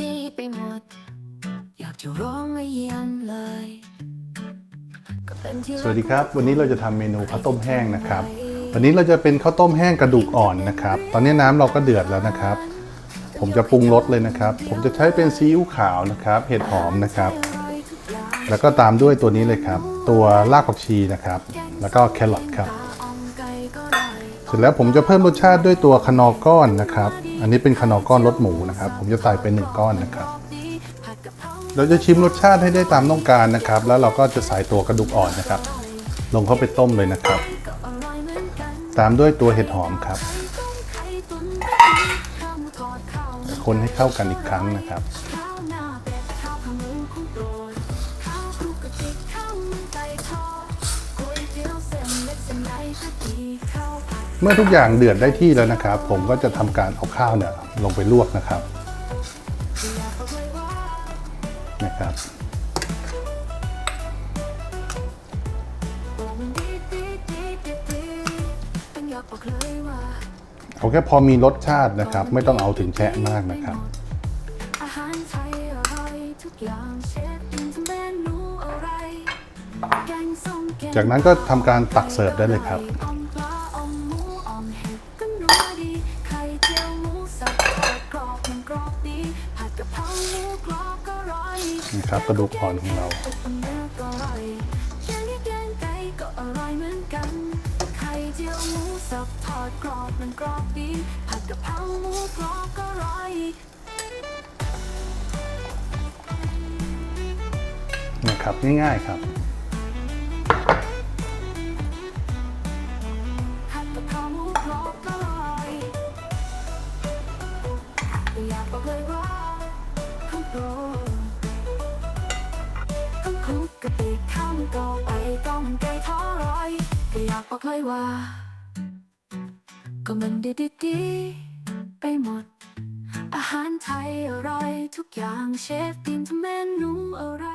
ดีไปหมด อยากจะร้องไม่เยี่ยมเลยก็เป็นที่สวัสดีครับ วันนี้เราจะทำเมนูข้าวต้มแห้งนะครับ วันนี้เราจะเป็นข้าวต้มแห้งกระดูกอ่อนนะครับ ตอนนี้น้ำเราก็เดือดแล้วนะครับ ผมจะปรุงรสเลยนะครับ ผมจะใช้เป็นซีอิ๊วขาวนะครับ เห็ดหอมนะครับ แล้วก็ตามด้วยตัวนี้เลยครับ ตัวรากผักชีนะครับ แล้วก็แครอทครับอ่อมไก่ก็ได้ เสร็จแล้วผมจะเพิ่มรสชาติด้วยตัวคนอก้อนนะครับ อันนี้เป็นคนอก้อนรสหมูนะครับ ผมจะใส่ไปหนึ่งก้อนนะครับ เราจะชิมรสชาติให้ได้ตามต้องการนะครับ แล้วเราก็จะใส่ตัวกระดูกอ่อนนะครับ ลงเข้าไปต้มเลยนะครับ ตามด้วยตัวเห็ดหอมครับ คนให้เข้ากันอีกครั้งนะครับ เมื่อทุกอย่างเดือดได้ที่แล้วนะครับ ผมก็จะทำการเอาข้าวเนี่ยลงไปลวกนะครับนะครับ เอากบอกเลยว่าเอาแค่พอมีรสชาตินะครับ ไม่ต้องเอาถึงแฉะมากนะครับ จากนั้นก็ทำการตักเสิร์ฟได้เลยครับอ่อมปลาอ่อมหมูอ่อมเห็ดก็นัวดีไข่เจียวหมูสับทอดกรอบมันกรอบดีผัดกะครับกระดูกอ่อนของเราอยขอดกรอบมันกรอบดีผัดกะเพราหมูกรอบก็ร่อยนะครับง่ายๆครับ บอกเลยว่า ก็มันดีดีดีไปหมด อาหารไทยอร่อยทุกอย่างเชฟตินทำเมนูอะไร